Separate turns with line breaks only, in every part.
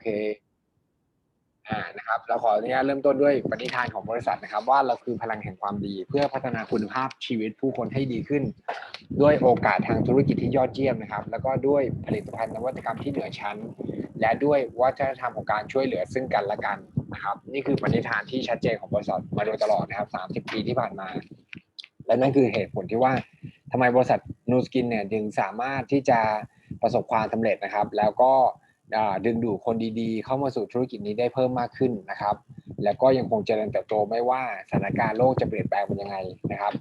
เคอ่านะครับเราขออนุญาตเริ่มต้นด้วยปณิธานของบริษัทนะครับ ว่าเราคือพลังแห่งความดี เพื่อพัฒนาคุณภาพชีวิตผู้คนให้ดีขึ้น ด้วยโอกาสทางธุรกิจที่ยอดเยี่ยมนะครับ แล้วก็ด้วยผลิตภัณฑ์นวัตกรรมที่เหนือชั้น และด้วยวัฒนธรรมของการช่วยเหลือซึ่งกันและกันนะครับ นี่คือปณิธานที่ชัดเจนของบริษัทมาโดยตลอดนะครับ 30 ปีที่ผ่านมา และนั่นคือเหตุผลที่ว่าทำไมบริษัทนูสกินเนี่ยจึงสามารถที่จะประสบความสำเร็จนะครับ แล้วก็ ดึงดูดคนดีๆ เข้ามาสู่ธุรกิจนี้ได้เพิ่มมากขึ้นนะครับ แล้วก็ยังคงเจริญเติบโตไม่ว่าสถานการณ์โลกจะเปลี่ยนแปลงเป็นยังไงนะครับ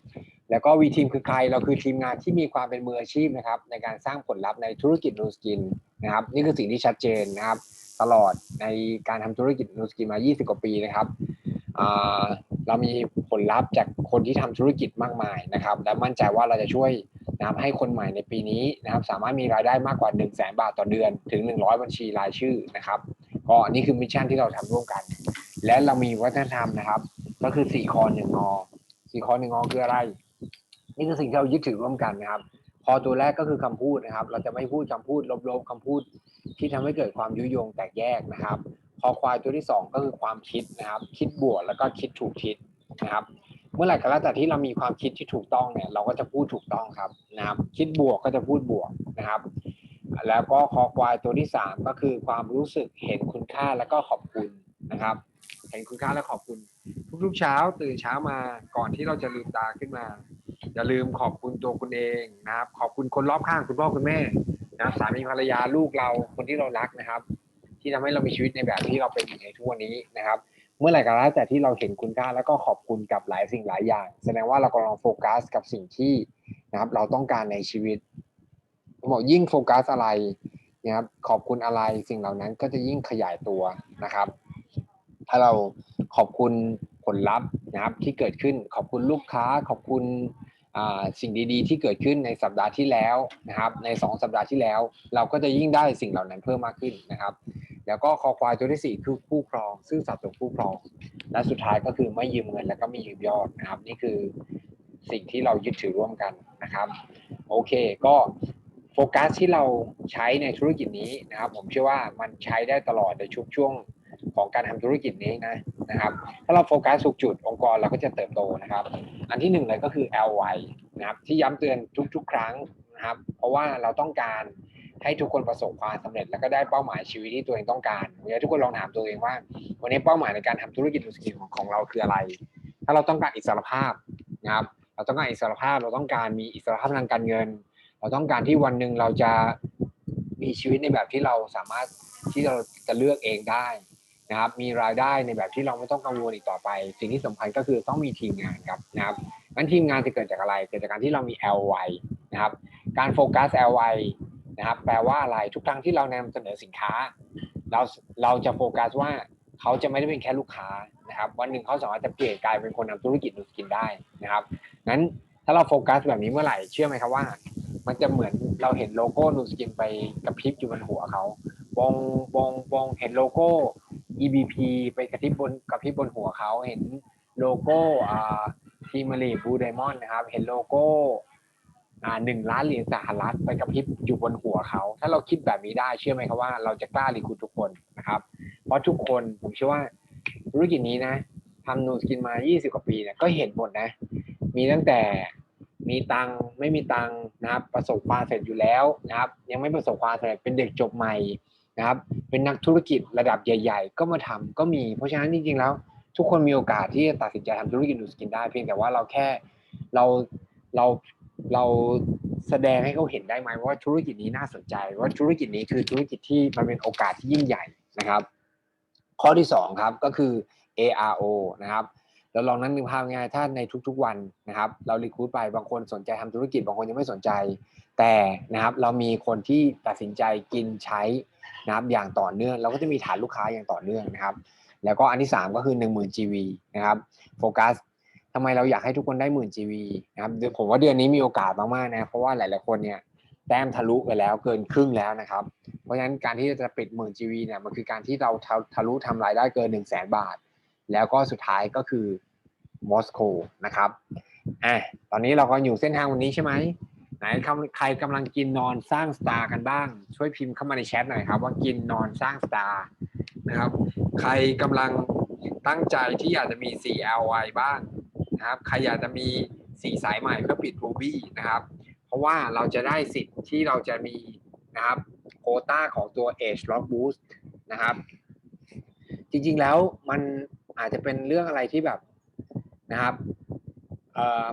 แล้วก็วีทีมคือใครเราคือทีมงานที่มีความเป็นมืออาชีพนะครับ ในการสร้างผลลัพธ์ในธุรกิจนูสกินนะครับ นี่คือสิ่งที่ชัดเจนนะครับ ตลอดในการทำธุรกิจนูสกินมา 20 กว่าปีนะครับเรามีผลลัพธ์จากคนที่ทำธุรกิจมากมายนะครับ และมั่นใจว่าเราจะช่วย นะครับให้คนใหม่ในปีนี้นะครับสามารถมีรายได้มากกว่า 1 0 0 0 0แบาทต่อเดือนถึง 100 บัญชีรายชื่อนะครับก็นี่คือมิชชั่นที่เราทำร่วมกัน และเรามีวัฒนธรรมนะครับ ก็คือ4คอหนึ่งงอสี่คอหนึ่งงอคืออะไร นี่คือสิ่งที่เรายึดถือร่วมกันนะครับ พอตัวแรกก็คือคำพูดนะครับ เราจะไม่พูดคำพูดลบๆคำพูดที่ทำให้เกิดความยุยงแตกแยกนะครับพอควายตัวที่สองก็คือความคิดนะครับ คิดบวกแล้วก็คิดถูกคิดนะครับ เมื่อไหร่ก็แล้วแต่ที่เรามีความคิดที่ถูกต้องเนี่ย เราก็จะพูดถูกต้องครับนะครับ คิดบวกก็จะพูดบวกนะครับ แล้วก็คอควายตัวที่สามก็คือความรู้สึกเห็นคุณค่าแล้วก็ขอบคุณนะครับ เห็นคุณค่าและขอบคุณ ทุกๆเช้าตื่นเช้ามาก่อนที่เราจะลืมตาขึ้นมา อย่าลืมขอบคุณตัวคุณเองนะครับ ขอบคุณคนรอบข้างคุณพ่อคุณแม่นะครับสามีภรรยาลูกเราคนที่เรารักนะครับ ที่ทำให้เรามีชีวิตในแบบที่เราเป็นอยู่ในทุกวันนี้นะครับ เมื่อไหร่ก็แล้วแต่ที่เราเห็นคุณค่าแล้วก็ขอบคุณกับหลายสิ่งหลายอย่าง แสดงว่าเรากำลังโฟกัสกับสิ่งที่นะครับ เราต้องการในชีวิตผมบอกยิ่งโฟกัสอะไรนะครับขอบคุณอะไรสิ่งเหล่านั้นก็จะยิ่งขยายตัวนะครับ ถ้าเราขอบคุณผลลัพธ์นะครับที่เกิดขึ้นขอบคุณลูกค้าขอบคุณอ่าสิ่งดีๆ ที่เกิดขึ้นในสัปดาห์ที่แล้วนะครับ ใน 2 สัปดาห์ที่แล้ว เราก็จะยิ่งได้สิ่งเหล่านั้นเพิ่มมากขึ้นนะครับ แล้วก็คอควายตัวที่ 4 คือคู่ครองซื่อสัตย์ต่อคู่ครอง และสุดท้ายก็คือไม่ยืมเงิน แล้วก็ไม่ยืมยอดนะครับ นี่คือสิ่งที่เรายึดถือร่วมกันนะครับ โอเคก็โฟกัสที่เราใช้ในธุรกิจนี้นะครับ ผมเชื่อว่ามันใช้ได้ตลอดในชุกช่วงของการทำธุรกิจนี้นะนะครับ ถ้าเราโฟกัสถูกจุดองค์กรเราก็จะเติบโตนะครับ อันที่หนึ่งเลยก็คือ LY นะครับที่ย้ำเตือนทุกๆ ครั้งนะครับ เพราะว่าเราต้องการ ให้ทุกคนประสบความสำเร็จแล้วก็ได้เป้าหมายชีวิตที่ตัวเองต้องการวันนี้ทุกคนลองถามตัวเองว่า วันนี้เป้าหมายในการทำธุรกิจธุรกิจของของเราคืออะไร ถ้าเราต้องการอิสรภาพนะครับ เราต้องการอิสรภาพ เราต้องการมีอิสรภาพทางการเงิน เราต้องการที่วันหนึ่งเราจะมีชีวิตในแบบที่เราสามารถที่เราจะเลือกเองได้นะครับ มีรายได้ในแบบที่เราไม่ต้องกังวลอีกต่อไป สิ่งที่สำคัญก็คือต้องมีทีมงานครับนะครับงั้นทีมงานจะเกิดจากอะไร เกิดจากการที่เรามี LY นะครับ การโฟกัส LY นะครับ แปลว่าอะไรทุกครั้งที่เรานำเสนอสินค้า เราเราจะโฟกัสว่าเขาจะไม่ได้เป็นแค่ลูกค้านะครับ วันหนึ่งเขาสามารถจะเปลี่ยนกลายเป็นคนทำธุรกิจนูสกินได้นะครับงั้นถ้าเราโฟกัสแบบนี้เมื่อไหร่เชื่อไหมครับว่า มันจะเหมือนเราเห็นโลโก้นูสกินไปกับพริบอยู่บนหัวเขาวงวงวงเห็นโลโก้ EBP ไปกระพริบบนกระพริบบนหัวเขาเห็นโลโก้อ่าทีมารีบูไดมอนนะครับ เห็นโลโก้ อ่าหนึ่งล้านเหรียญสหรัฐไปกระพริบอยู่บนหัวเขา ถ้าเราคิดแบบนี้ได้เชื่อไหมครับว่าเราจะกล้ารีคูดทุกคนนะครับ เพราะทุกคนผมเชื่อว่าธุรกิจนี้นะทำนูสกินมา 20 กว่าปีเนี่ยก็เห็นหมดนะ มีตั้งแต่มีตังไม่มีตังนะครับ ประสบความสำเร็จอยู่แล้วนะครับ ยังไม่ประสบความสำเร็จเป็นเด็กจบใหม่นะครับ เป็นนักธุรกิจระดับใหญ่ ๆ ก็มาทำก็มี เพราะฉะนั้นจริงๆแล้ว ทุกคนมีโอกาสที่จะตัดสินใจทำธุรกิจนูสกินได้เพียงแต่ว่าเราแค่เราเรา เราแสดงให้เขาเห็นได้ไหมว่าธุรกิจนี้น่าสนใจ ว่าธุรกิจนี้คือธุรกิจที่มันเป็นโอกาสที่ยิ่งใหญ่นะครับ ข้อที่สองครับก็คือ ARO นะครับเราลองนั้นนึกภาพง่ายถ้าในทุกๆวันนะครับ เรารีคูดไปบางคนสนใจทำธุรกิจบางคนยังไม่สนใจ แต่นะครับเรามีคนที่ตัดสินใจกินใช้นะครับอย่างต่อเนื่องเราก็จะมีฐานลูกค้าอย่างต่อเนื่องนะครับ แล้วก็อันที่ 3 ก็คือ 10,000 GV นะครับโฟกัส ทำไมเราอยากให้ทุกคนได้หมื่น GV นะครับผมว่าเดือนนี้มีโอกาสมากๆนะเพราะว่าหลายๆคนเนี่ยแต้มทะลุไปแล้วเกินครึ่งแล้วนะครับ เพราะฉะนั้นการที่จะปิดหมื่น GV เนี่ยมันคือการที่เราทะลุทำรายได้เกิน1 0 0 0 0แสนบาท แล้วก็สุดท้ายก็คือมอสโกนะครับอะตอนนี้เราก็อยู่เส้นทางวันนี้ใช่ไหมไหนใครกำลังกินนอนสร้างสตาร์กันบ้าง ช่วยพิมพ์เข้ามาในแชทหน่อยครับ ว่ากินนอนสร้างสตาร์นะครับ ใครกำลังตั้งใจที่อยากจะมี 4LY บ้าง นะครับ ใครอยากจะมี4สายใหม่เพื่อปิด Ruby นะครับ เพราะว่าเราจะได้สิทธิ์ที่เราจะมีนะครับโคต้าของตัว Edge Lock Boost นะครับ จริงๆแล้วมันอาจจะเป็นเรื่องอะไรที่แบบนะครับ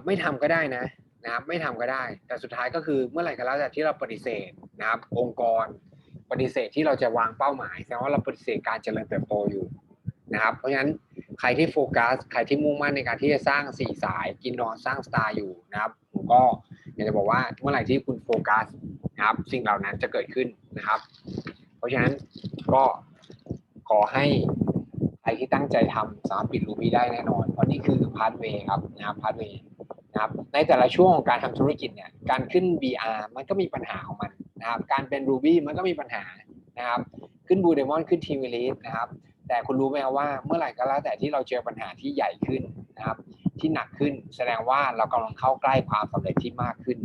ไม่ทำก็ได้นะนะครับไม่ทำก็ได้ แต่สุดท้ายก็คือเมื่อไหร่ก็แล้วแต่ที่เราปฏิเสธนะครับ องค์กรปฏิเสธที่เราจะวางเป้าหมายแสดงว่าเราปฏิเสธการเจริญเติบโตอยู่นะครับ เพราะฉะนั้น ใครที่โฟกัส ใครที่มุ่งมั่นในการที่จะสร้างสี่สายกินนอนสร้างสตาร์อยู่นะครับผมก็อยากจะบอกว่าเมื่อไหร่ที่คุณโฟกัสนะครับ สิ่งเหล่านั้นจะเกิดขึ้นนะครับ เพราะฉะนั้นก็ขอให้ใครที่ตั้งใจทำสามารถปิดรูบี้ได้แน่นอนเพราะนี่คือพาร์ทเวย์ครับนะครับพาร์ทเวย์นะครับในแต่ละช่วงของการทำธุรกิจเนี่ยการขึ้น BR มันก็มีปัญหาของมันนะครับ การเป็น Ruby มันก็มีปัญหานะครับ ขึ้นบูเดมอนขึ้นทีวีลีนะครับ แต่คุณรู้ไหมครับว่าเมื่อไหร่ก็แล้วแต่ที่เราเจอปัญหาที่ใหญ่ขึ้นนะครับ ที่หนักขึ้นแสดงว่าเรากำลังเข้าใกล้ความสำเร็จที่มากขึ้น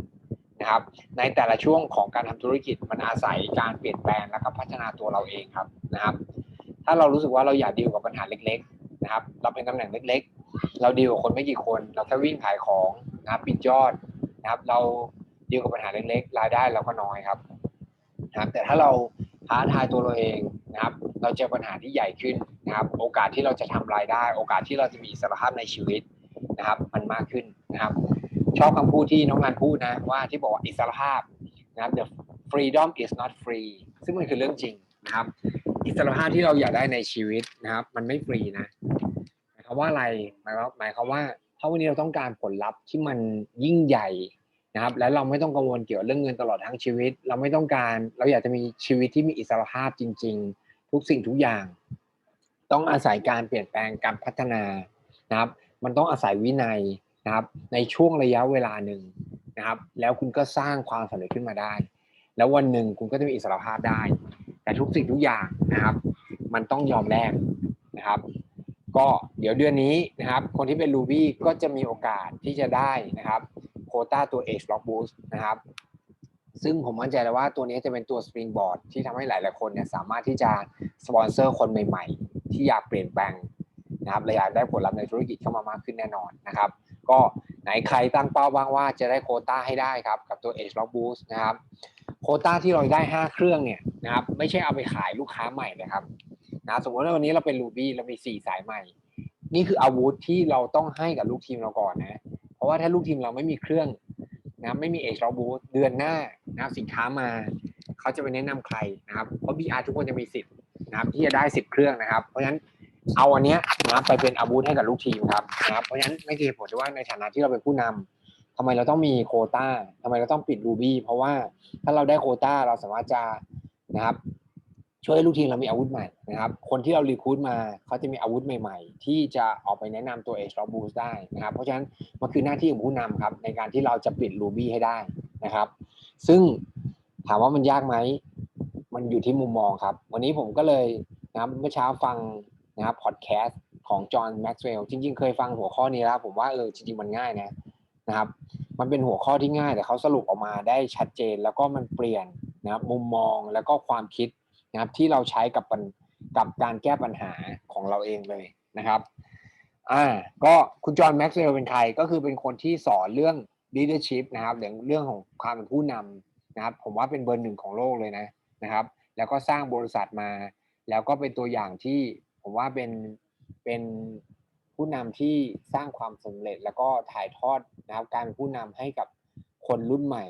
นะครับ ในแต่ละช่วงของการทำธุรกิจมันอาศัยการเปลี่ยนแปลงแล้วก็พัฒนาตัวเราเองครับนะครับ ถ้าเรารู้สึกว่าเราอยากดีลกับปัญหาเล็ก ๆนะครับ เราเป็นตำแหน่งเล็ก ๆ เราดีลกับคนไม่กี่คน เราแค่วิ่งขายของนะครับปิดยอดนะครับ เราดีลกับปัญหาเล็กๆรายได้เราก็น้อยครับนะครับ แต่ถ้าเราท้าทายตัวเราเองนะครับ เราเจอปัญหาที่ใหญ่ขึ้นนะครับโอกาสที่เราจะทำรายได้ โอกาสที่เราจะมีอิสรภาพในชีวิตนะครับ มันมากขึ้นนะครับ ชอบคำพูดที่น้องงานพูดนะว่าที่บอกว่าอิสรภาพนะครับ the freedom is not free ซึ่งมันคือเรื่องจริงนะครับ อิสรภาพที่เราอยากได้ในชีวิตนะครับ มันไม่ฟรีนะหมายความว่าอะไรหมายความหมายความว่าถ้าวันนี้เราต้องการผลลัพธ์ที่มันยิ่งใหญ่นะครับ และเราไม่ต้องกังวลเกี่ยวกับเรื่องเงินตลอดทั้งชีวิต เราไม่ต้องการเราอยากจะมีชีวิตที่มีอิสรภาพจริง ๆ ทุกสิ่งทุกอย่าง ต้องอาศัยการเปลี่ยนแปลงการพัฒนานะครับ มันต้องอาศัยวินัยนะครับ ในช่วงระยะเวลาหนึ่งนะครับ แล้วคุณก็สร้างความสำเร็จขึ้นมาได้ แล้ววันหนึ่งคุณก็จะมีอิสรภาพได้ แต่ทุกสิ่งทุกอย่างนะครับ มันต้องยอมแลกนะครับ ก็เดี๋ยวเดือนนี้นะครับ คนที่เป็น Ruby ก็จะมีโอกาสที่จะได้นะครับโคต้าตัว Edge Lock Boost นะครับ ซึ่งผมมั่นใจเลยว่าตัวนี้จะเป็นตัว Springboard ที่ทำให้หลายๆคนเนี่ยสามารถที่จะสปอนเซอร์คนใหม่ ๆ ที่อยากเปลี่ยนแปลงนะครับและอยากได้ผลลัพธ์ในธุรกิจเข้ามามากขึ้นแน่นอนนะครับ ก็ไหนใครตั้งเป้าบ้างว่าจะได้โคต้าให้ได้ครับกับตัว Edge Lock Boost นะครับโคต้าที่เราได้ 5 เครื่องเนี่ยนะครับไม่ใช่เอาไปขายลูกค้าใหม่นะครับนะสมมติว่าวันนี้เราเป็น Ruby เรามี 4 สายใหม่ นี่คืออาวุธที่เราต้องให้กับลูกทีมเราก่อนนะ เพราะว่าถ้าลูกทีมเราไม่มีเครื่อง นะไม่มี Edge Lock Boost เดือนหน้านะสินค้ามา เขาจะไปแนะนำใครนะครับ เพราะ BR ทุกคนจะมีสิทธิ์นะครับที่จะได้สิบเครื่องนะครับ เพราะฉะนั้นเอาอันเนี้ยนะไปเป็นอาวุธให้กับลูกทีมครับนะครับเพราะฉะนั้นไม่เกี่ยวผมว่าในฐานะที่เราเป็นผู้นำทำไมเราต้องมีโควต้าทำไมเราต้องปิดรูบี้เพราะว่าถ้าเราได้โควต้าเราสามารถจะนะครับ ช่วยให้ลูกทีมเรามีอาวุธใหม่นะครับ คนที่เรารีคูดมาเขาจะมีอาวุธใหม่ ๆ ที่จะออกไปแนะนำตัว Edge Lock Boost ได้นะครับ เพราะฉะนั้นมันคือหน้าที่ของผู้นำครับ ในการที่เราจะปิด Ruby ให้ได้นะครับ ซึ่งถามว่ามันยากไหม มันอยู่ที่มุมมองครับ วันนี้ผมก็เลยนะครับเมื่อเช้าฟังนะครับพอดแคสต์ของจอห์นแม็กซ์เวลล์จริง ๆ เคยฟังหัวข้อนี้แล้ว ผมว่าเออจริงๆมันง่ายนะนะครับ มันเป็นหัวข้อที่ง่ายแต่เขาสรุปออกมาได้ชัดเจน แล้วก็มันเปลี่ยนนะครับมุมมองแล้วก็ความคิด นะครับ ที่เราใช้กับกับการแก้ปัญหาของเราเองเลยนะครับอ่าก็คุณจอห์นแม็กซ์เวลล์เป็นใครก็คือเป็นคนที่สอนเรื่อง leadership นะครับเรื่องเรื่องของความเป็นผู้นำนะครับ ผมว่าเป็นเบอร์หนึ่งของโลกเลยนะนะครับ แล้วก็สร้างบริษัทมา แล้วก็เป็นตัวอย่างที่ผมว่าเป็นเป็นผู้นำที่สร้างความสำเร็จ แล้วก็ถ่ายทอดนะครับ การเป็นผู้นำให้กับ คนรุ่นใหม่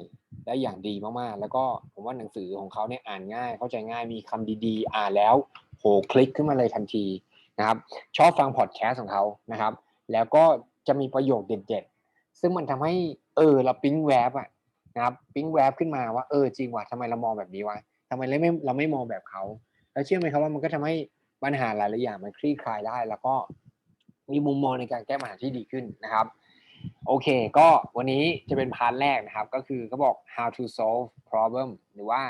ได้อย่างดีมากๆ แล้วก็ผมว่าหนังสือของเขาเนี่ยอ่านง่าย เข้าใจง่ายมีคำดีๆ อ่านแล้วโหคลิกขึ้นมาเลยทันทีนะครับชอบฟังพอดแคสต์ของเขานะครับ แล้วก็จะมีประโยคเด็ดๆ ซึ่งมันทำให้เออเราปิ๊งแวบอะนะครับปิ๊งแวบขึ้นมาว่าเออจริงว่ะทำไมเรามองแบบนี้วะทำไมเราไม่เราไม่มองแบบเขาแล้วเชื่อไหมครับว่ามันก็ทำให้ปัญหาหลายๆอย่างมันคลี่คลายได้ แล้วก็มีมุมมองในการแก้ปัญหาที่ดีขึ้นนะครับ โอเค ก็วันนี้จะเป็นพาร์ทแรกนะครับ ก็คือเขาบอก how to solve problem หรือว่า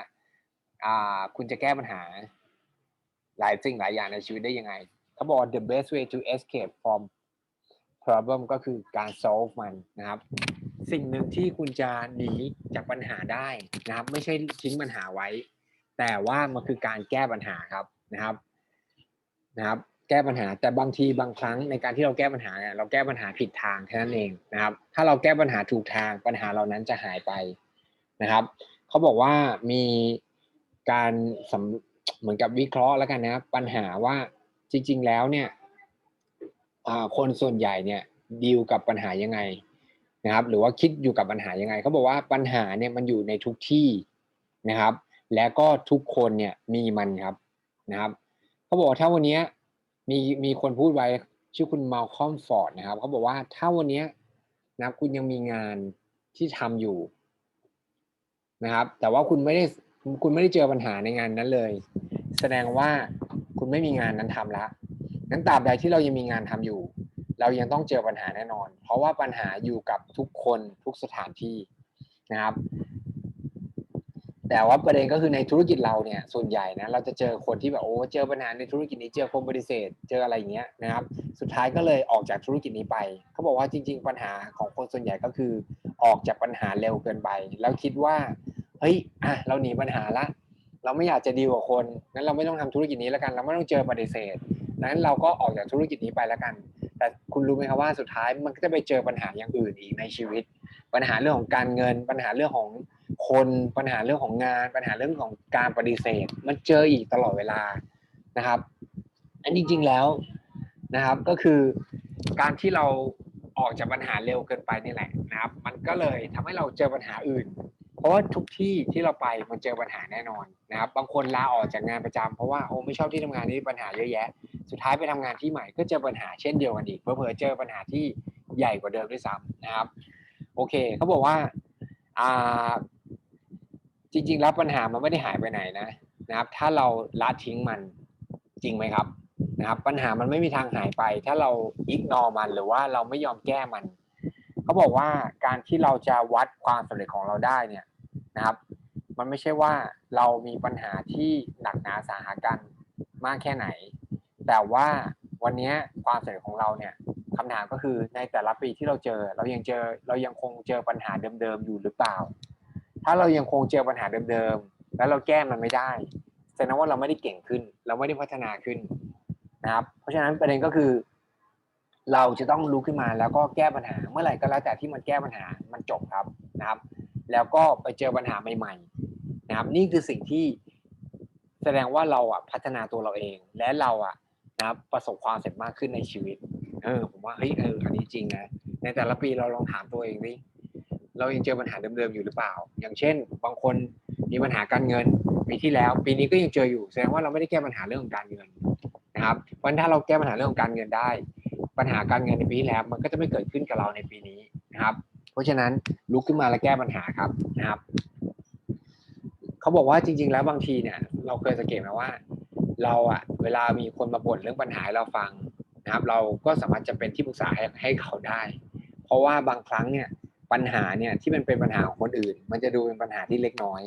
อ่าคุณจะแก้ปัญหา หลายสิ่งหลายอย่างในชีวิตได้ยังไงเขาบอก the best way to escape from problem ก็คือการ solve มันนะครับ สิ่งหนึ่งที่คุณจะหนีจากปัญหาได้นะครับ ไม่ใช่ทิ้งปัญหาไว้ แต่ว่ามันคือการแก้ปัญหาครับนะครับนะครับ แก้ปัญหา แต่บางทีบางครั้งในการที่เราแก้ปัญหาเนี่ยเราแก้ปัญหาผิดทางแค่นั้นเองนะครับ ถ้าเราแก้ปัญหาถูกทางปัญหาเหล่านั้นจะหายไปนะครับเขาบอกว่ามีการสำเหมือนกับวิเคราะห์แล้วกันนะครับปัญหาว่าจริง ๆ แล้วเนี่ยคนส่วนใหญ่เนี่ยดีลกับปัญหายังไงนะครับ หรือว่าคิดอยู่กับปัญหายังไงเขาบอกว่าปัญหาเนี่ยมันอยู่ในทุกที่นะครับ และก็ทุกคนเนี่ยมีมันครับนะครับเขาบอกว่าถ้าวันนี้ มีมีคนพูดไว้ชื่อคุณมาลคอมฟอร์ดนะครับเขาบอกว่าถ้าวันนี้นะคุณยังมีงานที่ทำอยู่นะครับ แต่ว่าคุณไม่ได้คุณไม่ได้เจอปัญหาในงานนั้นเลย แสดงว่าคุณไม่มีงานนั้นทำแล้วนั้นตราบใดที่เรายังมีงานทำอยู่ เรายังต้องเจอปัญหาแน่นอน เพราะว่าปัญหาอยู่กับทุกคนทุกสถานที่นะครับ แต่ว่าประเด็นก็คือในธุรกิจเราเนี่ยส่วนใหญ่นะเราจะเจอคนที่แบบโอ้เจอปัญหาในธุรกิจนี้เจอคนปฏิเสธเจออะไรอย่างเงี้ยนะครับ สุดท้ายก็เลยออกจากธุรกิจนี้ไปเขาบอกว่าจริง ๆ ปัญหาของคนส่วนใหญ่ก็คือ ออกจากปัญหาเร็วเกินไป แล้วคิดว่าเฮ้ยอะเราหนีปัญหาละ เราไม่อยากจะดีกว่าคนงั้นเราไม่ต้องทำธุรกิจนี้แล้วกัน เราไม่ต้องเจอปฏิเสธนั้นเราก็ออกจากธุรกิจนี้ไปแล้วกัน แต่คุณรู้ไหมครับว่าสุดท้ายมันก็จะไปเจอปัญหาอย่างอื่นอีกในชีวิต ปัญหาเรื่องของการเงินปัญหาเรื่องของ คนปัญหาเรื่องของงาน ปัญหาเรื่องของการปฏิเสธ มันเจออีกตลอดเวลานะครับ อันจริง ๆแล้วนะครับก็คือการที่เราออกจากปัญหาเร็วเกินไปนี่แหละนะครับ มันก็เลยทำให้เราเจอปัญหาอื่น เพราะว่าทุกที่ที่เราไปมันเจอปัญหาแน่นอนนะครับ บางคนลาออกจากงานประจำเพราะว่าโอ้ไม่ชอบที่ทำงานนี้ปัญหาเยอะแยะ สุดท้ายไปทำงานที่ใหม่ก็เจอปัญหาเช่นเดียวกันอีกเผลอเจอปัญหาที่ใหญ่กว่าเดิมด้วยซ้ำนะครับ โอเคเขาบอกว่าอ่า จริง ๆ แล้วปัญหามันไม่ได้หายไปไหนนะนะครับ ถ้าเราละทิ้งมันจริงไหมครับนะครับ ปัญหามันไม่มีทางหายไป ถ้าเราอิกนอมันหรือว่าเราไม่ยอมแก้มันเขาบอกว่าการที่เราจะวัดความสำเร็จของเราได้เนี่ยนะครับ มันไม่ใช่ว่าเรามีปัญหาที่หนักหนาสาหัสกันมากแค่ไหน แต่ว่าวันนี้ความสำเร็จของเราเนี่ยคำถามก็คือในแต่ละปีที่เราเจอ เรายังเจอเรายังคงเจอปัญหาเดิมๆอยู่หรือเปล่า ถ้าเรายังคงเจอปัญหาเดิมๆแล้วเราแก้มันไม่ได้แสดงว่าเราไม่ได้เก่งขึ้น เราไม่ได้พัฒนาขึ้นนะครับ เพราะฉะนั้นประเด็นก็คือ เราจะต้องรู้ขึ้นมาแล้วก็แก้ปัญหาเมื่อไหร่ก็แล้วแต่ที่มันแก้ปัญหามันจบครับนะครับ แล้วก็ไปเจอปัญหาใหม่ ๆ นะครับ นี่คือสิ่งที่แสดงว่าเราอะพัฒนาตัวเราเอง และเราอะนะครับประสบความสำเร็จมากขึ้นในชีวิต เออ ผมว่าเฮ้ยเอออันนี้จริงนะในแต่ละปีเราลองถามตัวเองดิ เรายังเจอปัญหาเดิมๆอยู่หรือเปล่า อย่างเช่น บางคนมีปัญหาการเงินปีที่แล้ว ปีนี้ก็ยังเจออยู่แสดงว่าเราไม่ได้แก้ปัญหาเรื่องของการเงินนะครับเพราะถ้าเราแก้ปัญหาเรื่องของการเงินได้ ปัญหาการเงินในปีที่แล้วมันก็จะไม่เกิดขึ้นกับเราในปีนี้นะครับ เพราะฉะนั้นลุกขึ้นมาแล้วแก้ปัญหาครับนะครับเขาบอกว่าจริง ๆ แล้วบางทีเนี่ยเราเคยสังเกตไหมว่า เราอะเวลามีคนมาบ่นเรื่องปัญหาเราฟังนะครับ เราก็สามารถจะเป็นที่ปรึกษาให้ให้เขาได้ เพราะว่าบางครั้งเนี่ย ปัญหาเนี่ยที่มันเป็นปัญหาของคนอื่น มันจะดูเป็นปัญหาที่เล็กน้อย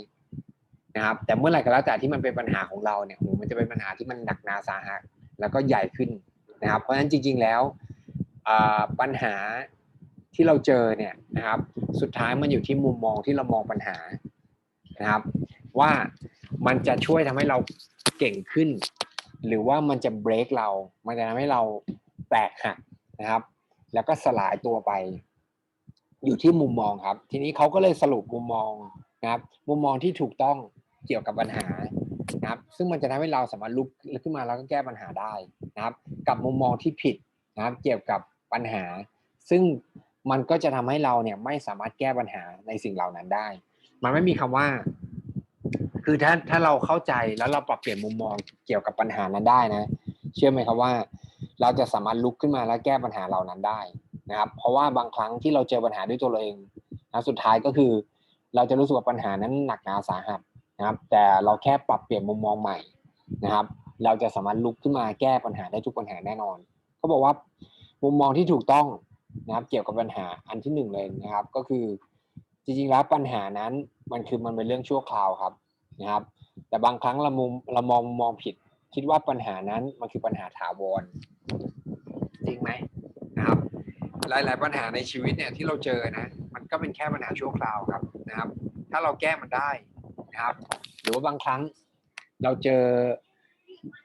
นะครับ แต่เมื่อไหร่ก็แล้วแต่ที่มันเป็นปัญหาของเราเนี่ยโหมันจะเป็นปัญหาที่มันหนักหนาสาหัสแล้วก็ใหญ่ขึ้นนะครับ เพราะฉะนั้นจริง ๆแล้วปัญหาที่เราเจอเนี่ยนะครับ สุดท้ายมันอยู่ที่มุมมองที่เรามองปัญหานะครับ ว่ามันจะช่วยทำให้เราเก่งขึ้น หรือว่ามันจะเบรกเรา มันจะทำให้เราแตกหักนะครับ แล้วก็สลายตัวไป อยู่ที่มุมมองครับ ทีนี้เขาก็เลยสรุปมุมมองนะครับ มุมมองที่ถูกต้องเกี่ยวกับปัญหานะครับ ซึ่งมันจะทำให้เราสามารถลุกขึ้นมาแล้วก็แก้ปัญหาได้นะครับ กับมุมมองที่ผิดนะครับ เกี่ยวกับปัญหา ซึ่งมันก็จะทำให้เราเนี่ยไม่สามารถแก้ปัญหาในสิ่งเหล่านั้นได้ มันไม่มีคำว่า คือถ้าถ้าเราเข้าใจแล้วเราปรับเปลี่ยนมุมมองเกี่ยวกับปัญหานั้นได้นะ เชื่อไหมครับว่า เราจะสามารถลุกขึ้นมาแล้วแก้ปัญหาเหล่านั้นได้ นะครับเพราะว่าบางครั้งที่เราเจอปัญหาด้วยตัวเราเองนะสุดท้ายก็คือ เราจะรู้สึกว่าปัญหานั้นหนักหนาสาหัสนะครับ แต่เราแค่ปรับเปลี่ยนมุมมองใหม่นะครับ เราจะสามารถลุกขึ้นมาแก้ปัญหาได้ทุกปัญหาแน่นอนเขาบอกว่ามุมมองที่ถูกต้องนะครับ เกี่ยวกับปัญหาอันที่หนึ่งเลยนะครับ ก็คือจริงๆแล้วปัญหานั้นมันคือมันเป็นเรื่องชั่วคราวครับนะครับ แต่บางครั้งเรามุมเรามองมองผิด คิดว่าปัญหานั้นมันคือปัญหาถาวรจริงไหม หลาย ๆ ปัญหาในชีวิตเนี่ยที่เราเจอนะ มันก็เป็นแค่ปัญหาชั่วคราวครับนะครับ ถ้าเราแก้มันได้นะครับ หรือว่าบางครั้งเราเจอ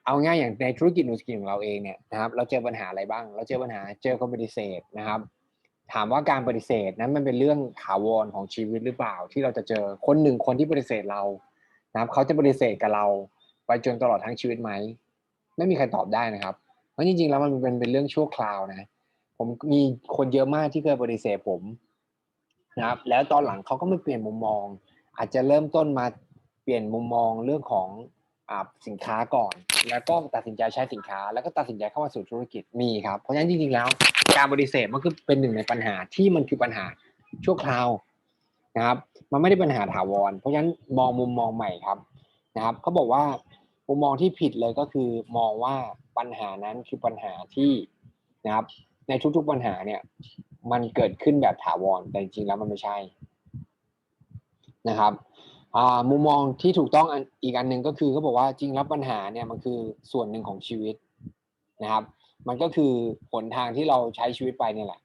เอาง่ายอย่างในธุรกิจนูสกินของเราเองเนี่ยนะครับ เราเจอปัญหาอะไรบ้าง เราเจอปัญหาเจอคนปฏิเสธนะครับ ถามว่าการปฏิเสธนั้นมันเป็นเรื่องถาวรของชีวิตหรือเปล่า ที่เราจะเจอคนหนึ่งคนที่ปฏิเสธเรานะครับ เขาจะปฏิเสธกับเรา ไปจนตลอดทั้งชีวิตไหมไม่มีใครตอบได้นะครับ เพราะจริงๆแล้วมันเป็นเป็นเรื่องชั่วคราวนะ ผมมีคนเยอะมากที่เคยปฏิเสธผมนะครับ แล้วตอนหลังเขาก็ไม่เปลี่ยนมุมมอง อาจจะเริ่มต้นมาเปลี่ยนมุมมองเรื่องของอสินค้าก่อน แล้วก็ตัดสินใจใช้สินค้า แล้วก็ตัดสินใจเข้ามาสู่ธุรกิจมีครับ เพราะฉะนั้นจริงๆแล้วการปฏิเสธมันคือเป็นหนึ่งในปัญหาที่มันคือปัญหาชั่วคราวนะครับ มันไม่ได้ปัญหาถาวร เพราะฉะนั้นมองมุมมองใหม่ครับนะครับเขาบอกว่ามุมมองที่ผิดเลยก็คือมองว่าปัญหานั้นคือปัญหาที่นะครับ ในทุกๆปัญหาเนี่ย มันเกิดขึ้นแบบถาวรแต่จริงๆแล้วมันไม่ใช่นะครับมุมมองที่ถูกต้องอีกอันหนึ่งก็คือเขาบอกว่าจริงแล้วปัญหาเนี่ยมันคือส่วนหนึ่งของชีวิตนะครับ มันก็คือหนทางที่เราใช้ชีวิตไปเนี่ยแหละ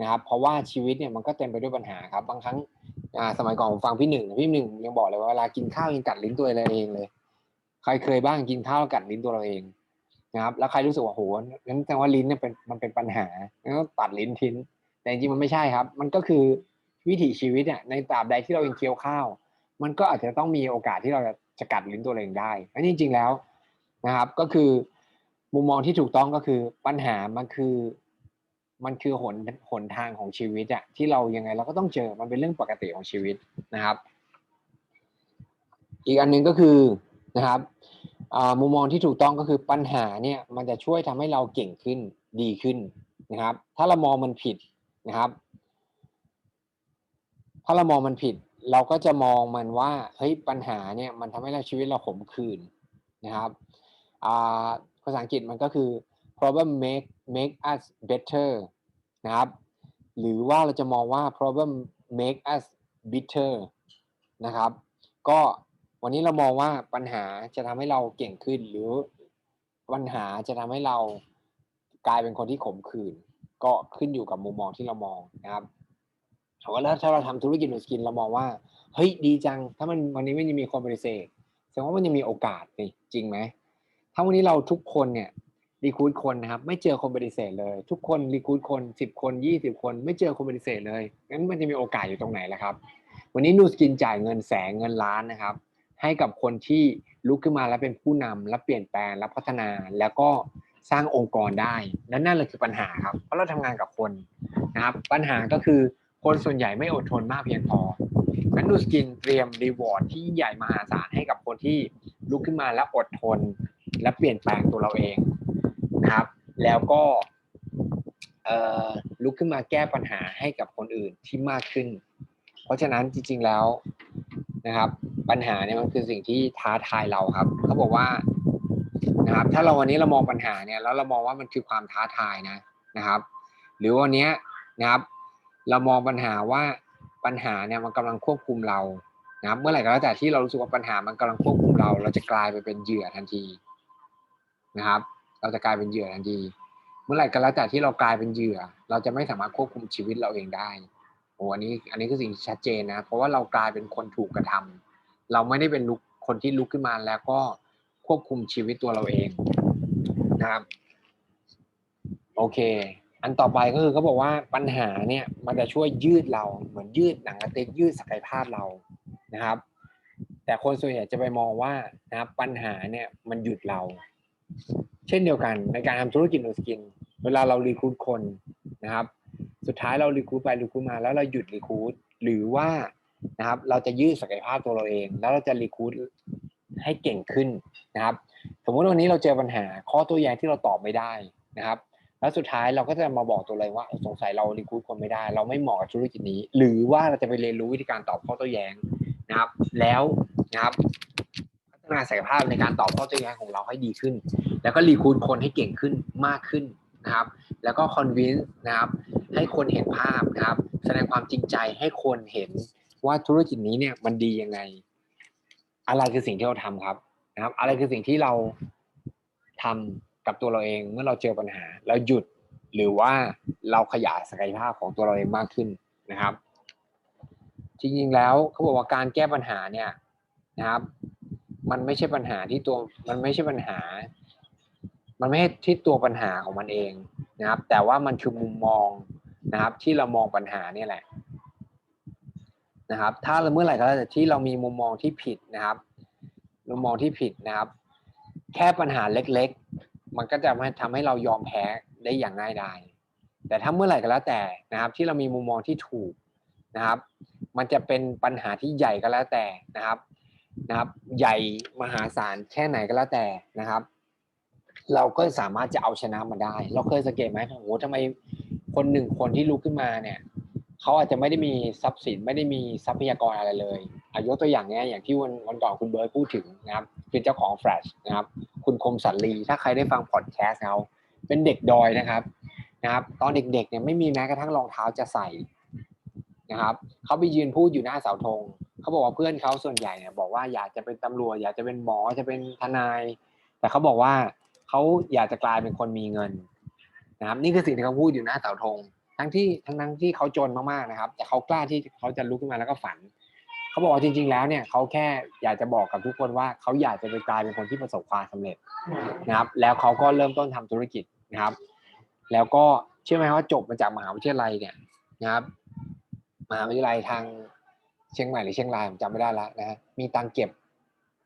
นะครับ เพราะว่าชีวิตเนี่ยมันก็เต็มไปด้วยปัญหาครับ บางครั้งสมัยก่อนผมฟังพี่หนึ่งพี่หนึ่งยังบอกเลยว่าเวลากินข้าวยังกัดลิ้นตัวเองเลย ใครเคยบ้างกินข้าวกัดลิ้นตัวเราเอง นะครับแล้วใครรู้สึกว่าโหงั้นแสดงว่าลิ้นเนี่ยเป็นมันเป็นปัญหางั้นก็ตัดลิ้นทิ้งแต่จริงๆมันไม่ใช่ครับ มันก็คือวิถีชีวิตเนี่ยในตราบใดที่เรายังเคี้ยวข้าว มันก็อาจจะต้องมีโอกาสที่เราจะกัดลิ้นตัวเองได้อันนี้จริงๆแล้วนะครับ ก็คือมุมมองที่ถูกต้องก็คือปัญหามันคือ มันคือหนหนทางของชีวิตอะที่เรายังไงเราก็ต้องเจอมันเป็นเรื่องปกติของชีวิตนะครับ อีกอันหนึ่งก็คือนะครับ มุมมองที่ถูกต้องก็คือปัญหาเนี่ยมันจะช่วยทำให้เราเก่งขึ้นดีขึ้นนะครับ ถ้าเรามองมันผิดนะครับ ถ้าเรามองมันผิด เราก็จะมองมันว่าเฮ้ยปัญหาเนี่ยมันทำให้เราชีวิตเราขมขื่นนะครับภาษาอังกฤษมันก็คือ problem make make us better นะครับ หรือว่าเราจะมองว่า problem make us bitter นะครับ ก็ วันนี้เรามองว่าปัญหาจะทำให้เราเก่งขึ้น หรือปัญหาจะทำให้เรากลายเป็นคนที่ขมขื่นก็ขึ้นอยู่กับมุมมองที่เรามองนะครับแต่ว่าถ้าเราทำธุรกิจหนูสกินเรามองว่าเฮ้ยดีจัง ถ้ามันวันนี้ไม่ยังมีคนปฏิเสธแสดงว่ามันยังมีโอกาสนี่จริงไหมถ้าวันนี้เราทุกคนเนี่ยรีคูดคนนะครับไม่เจอคนปฏิเสธเลย ทุกคนรีคูดคนสิบคนยี่สิบคน ไม่เจอคนปฏิเสธเลยงั้นมันจะมีโอกาสอยู่ตรงไหนล่ะครับ วันนี้นูสกินจ่ายเงินแสนเงินล้านนะครับ ให้กับคนที่ลุกขึ้นมาแล้วเป็นผู้นำและเปลี่ยนแปลงและพัฒนาแล้วก็สร้างองค์กรได้นั่นนั่นเลยคือปัญหาครับ เพราะเราทำงานกับคนนะครับ ปัญหาก็คือคนส่วนใหญ่ไม่อดทนมากเพียงพองั้นดูสกินเตรียมรีวอร์ดที่ใหญ่มหาศาลให้กับคนที่ลุกขึ้นมาและอดทน และเปลี่ยนแปลงตัวเราเองนะครับ แล้วก็ลุกขึ้นมาแก้ปัญหาให้กับคนอื่นที่มากขึ้น เพราะฉะนั้นจริง ๆแล้ว นะครับ ปัญหาเนี่ยมันคือสิ่งที่ท้าทายเราครับเขาบอกว่านะครับ ถ้าเราวันนี้เรามองปัญหาเนี่ยแล้วเรามองว่ามันคือความท้าทายนะนะครับ หรือวันนี้นะครับ เรามองปัญหาว่าปัญหาเนี่ยมันกำลังควบคุมเรานะครับ เมื่อไหร่ก็แล้วแต่ที่เรารู้สึกว่าปัญหามันกำลังควบคุมเรา เราจะกลายไปเป็นเหยื่อทันทีนะครับ เราจะกลายเป็นเหยื่อทันที เมื่อไหร่ก็แล้วแต่ที่เรากลายเป็นเหยื่อ เราจะไม่สามารถควบคุมชีวิตเราเองได้ โอ้อันนี้อันนี้คือสิ่งที่ชัดเจนนะ เพราะว่าเรากลายเป็นคนถูกกระทำเราไม่ได้เป็นลุกคนที่ลุกขึ้นมาแล้วก็ควบคุมชีวิตตัวเราเองนะครับ โอเค อันต่อไปก็คือเขาบอกว่าปัญหาเนี่ยมันจะช่วยยืดเราเหมือนยืดหนังกระติกยืดศักยภาพเรานะครับ แต่คนส่วนใหญ่จะไปมองว่านะครับปัญหาเนี่ยมันหยุดเรา เช่นเดียวกันในการทำธุรกิจโนสกิน เวลาเรารีคูดคนนะครับ สุดท้ายเรารีคูดไปรีคูดมาแล้วเราหยุดรีคูดหรือว่านะครับ เราจะยืดศักยภาพตัวเราเอง แล้วเราจะรีคูดให้เก่งขึ้นนะครับ สมมติวันนี้เราเจอปัญหาข้อตัวแย้งที่เราตอบไม่ได้นะครับ แล้วสุดท้ายเราก็จะมาบอกตัวเลยว่าสงสัยเรารีคูดคนไม่ได้ เราไม่เหมาะกับธุรกิจนี้ หรือว่าเราจะไปเรียนรู้วิธีการตอบข้อโต้แย้งนะครับ แล้วนะครับพัฒนาศักยภาพในการตอบข้อโต้แย้งของเราให้ดีขึ้น แล้วก็รีคูดคนให้เก่งขึ้นมากขึ้นนะครับ แล้วก็คอนวินส์นะครับ ให้คนเห็นภาพครับ แสดงความจริงใจให้คนเห็นว่าธุรกิจนี้เนี่ยมันดียังไง อะไรคือสิ่งที่เราทำครับนะครับ อะไรคือสิ่งที่เราทำกับตัวเราเองเมื่อเราเจอปัญหา เราหยุดหรือว่าเราขยายศักยภาพของตัวเราเองมากขึ้นนะครับ จริงๆแล้วเขาบอกว่าการแก้ปัญหาเนี่ยนะครับ มันไม่ใช่ปัญหาที่ตัวมันไม่ใช่ปัญหา มันไม่ใช่ที่ตัวปัญหาของมันเองนะครับ แต่ว่ามันคือมุมมอง นะครับ ที่เรามองปัญหานี่แหละนะครับ ถ้าเราเมื่อไหร่ก็แล้วแต่ที่เรามีมุมมองที่ผิดนะครับ มุมมองที่ผิดนะครับ แค่ปัญหาเล็กๆ มันก็จะทำให้เรายอมแพ้ได้อย่างง่ายดายแต่ถ้าเมื่อไหร่ก็แล้วแต่นะครับ ที่เรามีมุมมองที่ถูกนะครับ มันจะเป็นปัญหาที่ใหญ่ก็แล้วแต่นะครับนะครับ ใหญ่มหาศาลแค่ไหนก็แล้วแต่นะครับ เราก็สามารถจะเอาชนะมันได้ เราเคยสังเกตไหมโอ้โหทำไม คนหนึ่งคนที่ลุกขึ้นมาเนี่ยเขาอาจจะไม่ได้มีทรัพย์สินไม่ได้มีทรัพยากรอะไรเลยอายกตัวอย่างเนี้ยอย่างที่วันวันก่อนคุณเบิร์ตพูดถึงนะครับเป็นเจ้าของแฟลชนะครับ คุณคมสันลีถ้าใครได้ฟังพอดแคสต์เขาเป็นเด็กดอยนะครับนะครับ ตอนเด็กๆเนี่ยไม่มีแม้กระทั่งรองเท้าจะใส่นะครับเขาไปยืนพูดอยู่หน้าเสาธงเขาบอกว่าเพื่อนเขาส่วนใหญ่เนี่ยบอกว่าอยากจะเป็นตำรวจอยากจะเป็นหมอจะเป็นทนาย แต่เขาบอกว่าเขาอยากจะกลายเป็นคนมีเงิน นะครับนี่คือสิ่งที่เขาพูดอยู่หน้าเสาธงทั้งที่ทั้งทั้งที่เขาจนมากๆนะครับ แต่เขากล้าที่เขาจะลุกขึ้นมาแล้วก็ฝัน เขาบอกว่าจริง ๆ แล้วเนี่ยเขาแค่อยากจะบอกกับทุกคนว่าเขาอยากจะไปกลายเป็นคนที่ประสบความสำเร็จนะครับ แล้วเขาก็เริ่มต้นทำธุรกิจนะครับ แล้วก็เชื่อไหมว่าจบมาจากมหาวิทยาลัยเนี่ยนะครับมหาวิทยาลัยทางเชียงใหม่หรือเชียงรายผมจำไม่ได้แล้วนะฮะมีตังเก็บ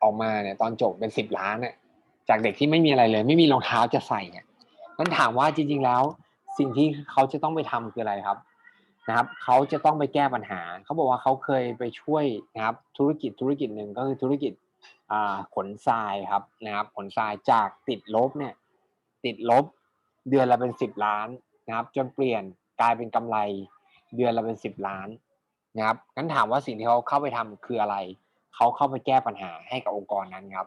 ออกมาเนี่ยตอนจบเป็นสิบล้านเนี่ยจากเด็กที่ไม่มีอะไรเลย ไม่มีรองเท้าจะใส่เนี่ย นั้นถามว่าจริง ๆ แล้ว สิ่งที่เขาจะต้องไปทำคืออะไรครับนะครับ เขาจะต้องไปแก้ปัญหา เขาบอกว่าเขาเคยไปช่วยนะครับธุรกิจธุรกิจหนึ่งก็คือธุรกิจขนทรายครับนะครับ ขนทรายจากติดลบเนี่ย ติดลบเดือนละเป็นสิบล้านนะครับ จนเปลี่ยนกลายเป็นกำไร เดือนละเป็นสิบล้านนะครับงั้นถามว่าสิ่งที่เขาเข้าไปทำคืออะไร เขาเข้าไปแก้ปัญหาให้กับองค์กรนั้นครับ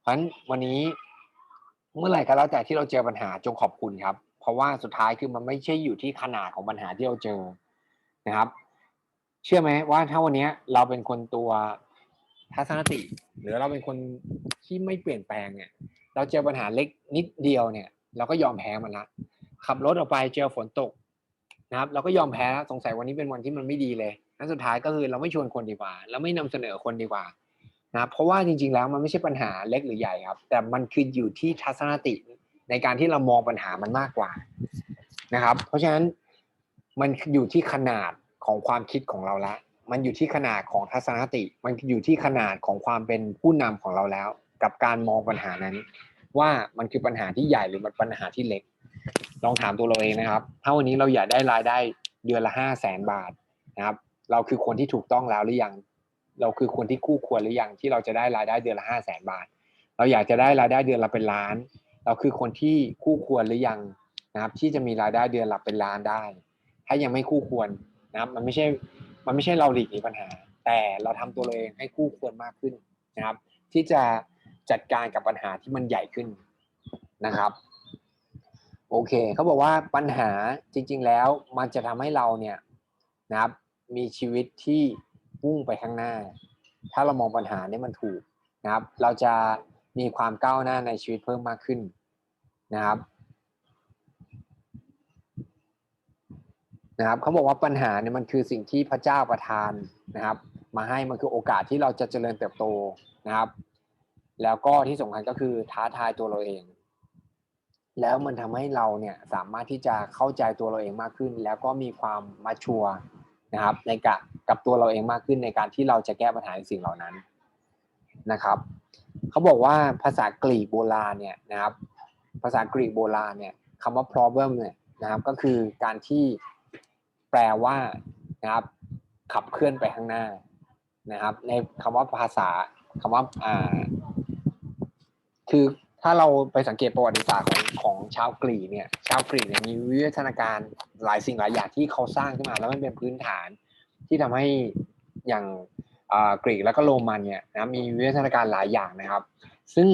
เพราะฉะนั้นวันนี้ เมื่อไหร่ก็แล้วแต่ที่เราเจอปัญหาจงขอบคุณครับ เพราะว่าสุดท้ายคือมันไม่ใช่อยู่ที่ขนาดของปัญหาที่เราเจอนะครับ เชื่อไหมว่าถ้าวันนี้เราเป็นคนตัวทัศนติ หรือเราเป็นคนที่ไม่เปลี่ยนแปลงเนี่ย เราเจอปัญหาเล็กนิดเดียวเนี่ย เราก็ยอมแพ้มันละขับรถออกไปเจอฝนตกนะครับ เราก็ยอมแพ้แล้วสงสัยวันนี้เป็นวันที่มันไม่ดีเลยนั้นสุดท้ายก็คือเราไม่ชวนคนดีกว่า เราไม่นำเสนอคนดีกว่า นะเพราะว่าจริง ๆ แล้วมันไม่ใช่ปัญหาเล็กหรือใหญ่ครับ แต่มันคืออยู่ที่ทัศนคติในการที่เรามองปัญหามันมากกว่านะครับ เพราะฉะนั้นมันอยู่ที่ขนาดของความคิดของเราละ มันอยู่ที่ขนาดของทัศนคติ มันอยู่ที่ขนาดของความเป็นผู้นำของเราแล้ว กับการมองปัญหานั้น ว่ามันคือปัญหาที่ใหญ่หรือมันปัญหาที่เล็ก ลองถามตัวเราเองนะครับ ถ้าวันนี้เราอยากได้รายได้เดือนละห้าแสนบาทนะครับ เราคือคนที่ถูกต้องแล้วหรือยัง เราคือคนที่คู่ควรหรือยังที่เราจะได้รายได้เดือนละห้าแสนบาท เราอยากจะได้รายได้เดือนละเป็นล้าน เราคือคนที่คู่ควรหรือยังนะครับ ที่จะมีรายได้เดือนละเป็นล้านได้ ถ้ายังไม่คู่ควรนะครับ มันไม่ใช่มันไม่ใช่เราหลีกหนีปัญหา แต่เราทำตัวเราเองให้คู่ควรมากขึ้นนะครับ ที่จะจัดการกับปัญหาที่มันใหญ่ขึ้นนะครับโอเคเขาบอกว่าปัญหาจริง ๆ แล้วมันจะทำให้เราเนี่ยนะครับ มีชีวิตที่ พุ่งไปข้างหน้า ถ้าเรามองปัญหาเนี่ยมันถูกนะครับ เราจะมีความก้าวหน้าในชีวิตเพิ่มมากขึ้นนะครับนะครับเขาบอกว่าปัญหาเนี่ยมันคือสิ่งที่พระเจ้าประทานนะครับ มาให้มันคือโอกาสที่เราจะเจริญเติบโตนะครับ แล้วก็ที่สำคัญก็คือท้าทายตัวเราเอง แล้วมันทำให้เราเนี่ยสามารถที่จะเข้าใจตัวเราเองมากขึ้น แล้วก็มีความมาชัวนะครับในกับ กับตัวเราเองมากขึ้นในการที่เราจะแก้ปัญหาในสิ่งเหล่านั้นนะครับเขาบอกว่าภาษากรีกโบราณเนี่ยนะครับ ภาษากรีกโบราณเนี่ยคำว่า problem เนี่ยนะครับก็คือการที่แปลว่านะครับขับเคลื่อนไปข้างหน้านะครับ ในคำว่าภาษาคำว่าอ่าคือถ้าเราไปสังเกตประวัติศาสตร์ของของชาวกรีกเนี่ยชาวกรีกเนี่ยมีวิวัฒนาการหลายสิ่งหลายอย่างที่เขาสร้างขึ้นมา แล้วมันเป็นพื้นฐาน ที่ทำให้อย่างกรีกแล้วก็โรมันเนี่ยนะมีวิวัฒนาการหลายอย่างนะครับ ซึ่ง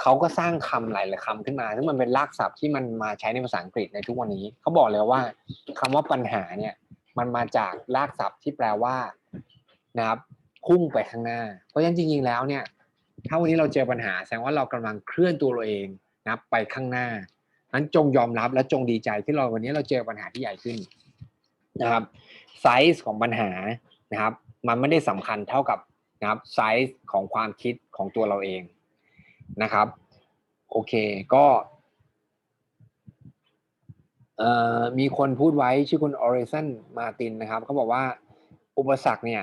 เขาก็สร้างคำหลายๆคำขึ้นมา ซึ่งมันเป็นรากศัพท์ที่มันมาใช้ในภาษาอังกฤษในทุกวันนี้เขาบอกเลยว่าคำว่าปัญหาเนี่ยมันมาจากรากศัพท์ที่แปลว่านะครับพุ่งไปข้างหน้า เพราะฉะนั้นจริงๆแล้วเนี่ยถ้าวันนี้เราเจอปัญหาแสดงว่าเรากำลังเคลื่อนตัวเราเองนะไปข้างหน้านั้นจงยอมรับและจงดีใจที่เราวันนี้เราเจอปัญหาที่ใหญ่ขึ้นนะครับ ไซส์ของปัญหานะครับ มันไม่ได้สำคัญเท่ากับนะครับไซส์ของความคิดของตัวเราเองนะครับ โอเคก็มีคนพูดไว้ชื่อคุณออริสันมาตินนะครับเขาบอกว่าอุปสรรคเนี่ย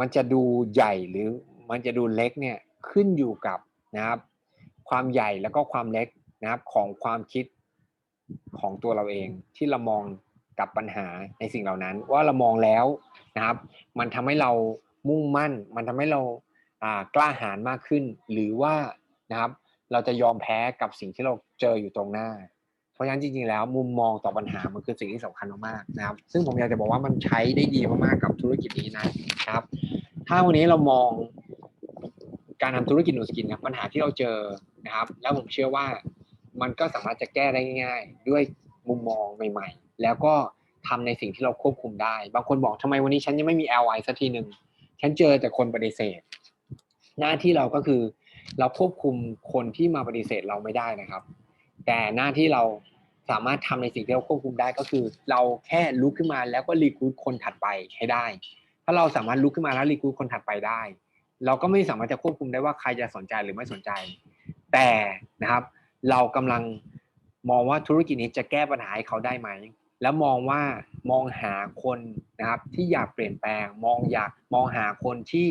มันจะดูใหญ่หรือมันจะดูเล็กเนี่ยขึ้นอยู่กับนะครับ ความใหญ่แล้วก็ความเล็กนะครับของความคิดของตัวเราเองที่เรามอง กับปัญหาในสิ่งเหล่านั้น ว่าเรามองแล้วนะครับ มันทำให้เรามุ่งมั่น มันทำให้เราอ่ากล้าหาญมากขึ้น หรือว่านะครับ เราจะยอมแพ้กับสิ่งที่เราเจออยู่ตรงหน้า เพราะฉะนั้นจริงๆ แล้วมุมมองต่อปัญหามันคือสิ่งที่สำคัญมากๆนะครับ ซึ่งผมอยากจะบอกว่ามันใช้ได้ดีมากๆกับธุรกิจนี้นะครับ ถ้าวันนี้เรามองการทำธุรกิจหนูสกินนะปัญหาที่เราเจอนะครับ แล้วผมเชื่อว่ามันก็สามารถจะแก้ได้ง่าย ๆ ด้วยมุมมองใหม่ ๆ แล้วก็ทำในสิ่งที่เราควบคุมได้ บางคนบอกทำไมวันนี้ฉันยังไม่มี LI สักทีหนึ่งฉันเจอแต่คนปฏิเสธ หน้าที่เราก็คือ เราควบคุมคนที่มาปฏิเสธเราไม่ได้นะครับ แต่หน้าที่เราสามารถทำในสิ่งที่เราควบคุมได้ก็คือ เราแค่ลุกขึ้นมาแล้วก็รีคูดคนถัดไปให้ได้ ถ้าเราสามารถลุกขึ้นมาแล้วรีคูดคนถัดไปได้ เราก็ไม่สามารถจะควบคุมได้ว่าใครจะสนใจหรือไม่สนใจ แต่นะครับ เรากำลังมองว่าธุรกิจนี้จะแก้ปัญหาให้เขาได้ไหม แล้วมองว่ามองหาคนนะครับที่อยากเปลี่ยนแปลง มองอยากมองหาคนที่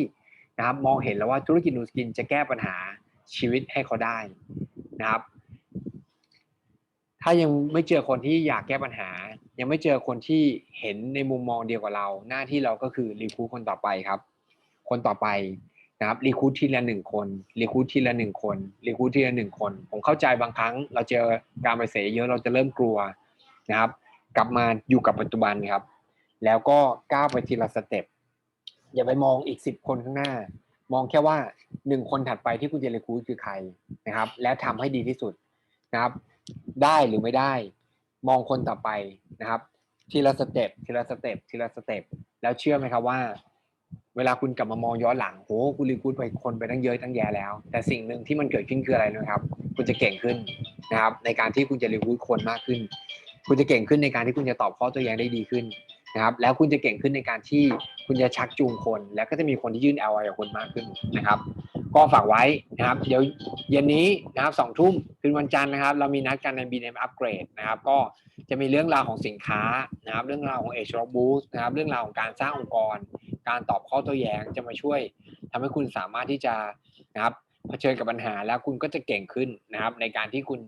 นะครับมองเห็นแล้วว่าธุรกิจนูสกินจะแก้ปัญหาชีวิตให้เขาได้นะครับ ถ้ายังไม่เจอคนที่อยากแก้ปัญหา ยังไม่เจอคนที่เห็นในมุมมองเดียวกับเรา หน้าที่เราก็คือรีคูดคนต่อไปครับ คนต่อไปนะครับรีคูดทีละหนึ่งคนรีคูดทีละหนึ่งคนรีคูดทีละหนึ่งคน ผมเข้าใจบางครั้ง เราเจอการไปเสียเยอะเราจะเริ่มกลัวนะครับ กลับมาอยู่กับปัจจุบันครับ แล้วก็ก้าวไปทีละสเต็ปอย่าไปมองอีกสิบคนข้างหน้า มองแค่ว่าหนึ่งคนถัดไปที่คุณจะรีคูดคือใครนะครับ แล้วทำให้ดีที่สุดนะครับ ได้หรือไม่ได้ มองคนต่อไปนะครับ ทีละสเต็ปทีละสเต็ปทีละสเต็ปแล้วเชื่อไหมครับว่า เวลาคุณกลับมามองย้อนหลังโหคุณรีคูดไปคนไปตั้งเยอะตั้งแยะแล้ว แต่สิ่งหนึ่งที่มันเกิดขึ้นคืออะไรนะครับ คุณจะเก่งขึ้นนะครับ ในการที่คุณจะรีคูดคนมากขึ้น คุณจะเก่งขึ้นในการที่คุณจะตอบข้อโตัวแย้งได้ดีขึ้นนะครับแล้วคุณจะเก่งขึ้นในการที่คุณจะชักจูงคน แล้วก็จะมีคนที่ยื่น LI กับคุณมากขึ้นนะครับ ก็ฝากไว้นะครับ เดี๋ยวเย็นนี้นะครับสองทุ่มคืนวันจันทร์นะครับ เรามีนัดกันใน BNM Upgrade นะครับ ก็จะมีเรื่องราวของสินค้านะครับ เรื่องราวของ Age of Boost นะครับ เรื่องราวของการสร้างองค์กร การตอบข้อโต้แย้งจะมาช่วยทำให้คุณสามารถที่จะนะครับเผชิญกับปัญหาแล้วคุณก็จะเก่งขึ้นนะครับ ในการที่คุณ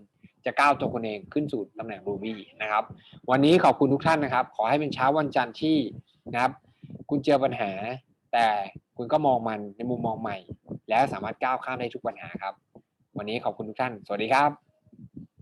จะก้าวตัวคนเองขึ้นสู่ตำแหน่ง Ruby นะครับ วันนี้ขอบคุณทุกท่านนะครับ ขอให้เป็นเช้าวันจันทร์ที่นะครับ คุณเจอปัญหา แต่คุณก็มองมันในมุมมองใหม่ แล้วสามารถก้าวข้ามได้ทุกปัญหาครับ วันนี้ขอบคุณทุกท่าน สวัสดีครับ